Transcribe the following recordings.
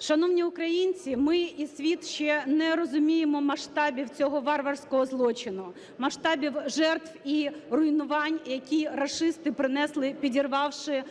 Шановні українці, ми і світ ще не розуміємо масштабів цього варварського злочину, масштабів жертв і руйнувань, які рашисти принесли, підірвавши е,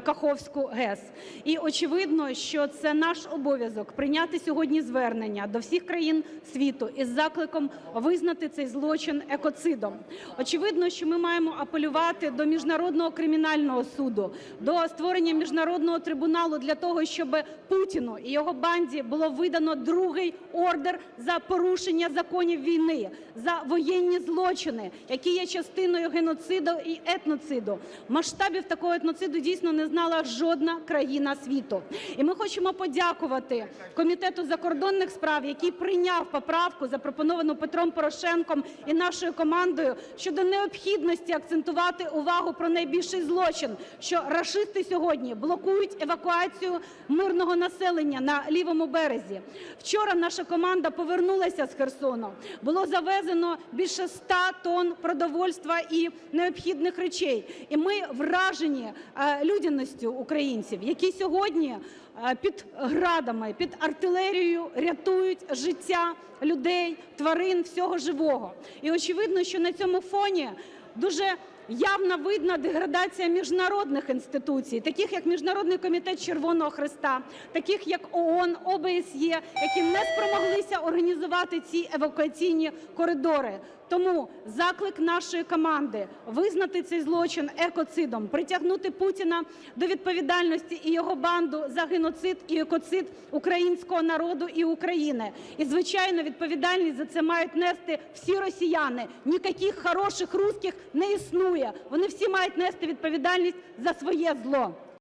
Каховську ГЕС. І очевидно, що це наш обов'язок прийняти сьогодні звернення до всіх країн світу із закликом визнати цей злочин екоцидом. Очевидно, що ми маємо апелювати до міжнародного кримінального суду, до створення міжнародного трибуналу для того, щоб Путіну і його банді було видано другий ордер за порушення законів війни, за воєнні злочини, які є частиною геноциду і етноциду. Масштабів такого етноциду дійсно не знала жодна країна світу. І ми хочемо подякувати Комітету закордонних справ, який прийняв поправку, запропоновану Петром Порошенком і нашою командою, щодо необхідності акцентувати увагу про найбільший злочин, що рашисти сьогодні блокують евакуацію мирного населення на лівому березі. Вчора наша команда повернулася з Херсону. Було завезено більше 100 тонн продовольства і необхідних речей. І ми вражені е, людяністю українців, які сьогодні е, під градами, під артилерією рятують життя людей, тварин, всього живого. І очевидно, що на цьому фоні дуже явно видна деградація міжнародних інституцій, таких як Міжнародний комітет Червоного Хреста, таких як ООН, ОБСЄ, які не спромоглися організувати ці евакуаційні коридори. Тому заклик нашої команди визнати цей злочин екоцидом, притягнути Путіна до відповідальності і його банду за геноцид і екоцид українського народу і України. І звичайно, відповідальність за це мають нести всі росіяни. Ніяких хороших русських не існує. Вони всі мають нести відповідальність за своє зло.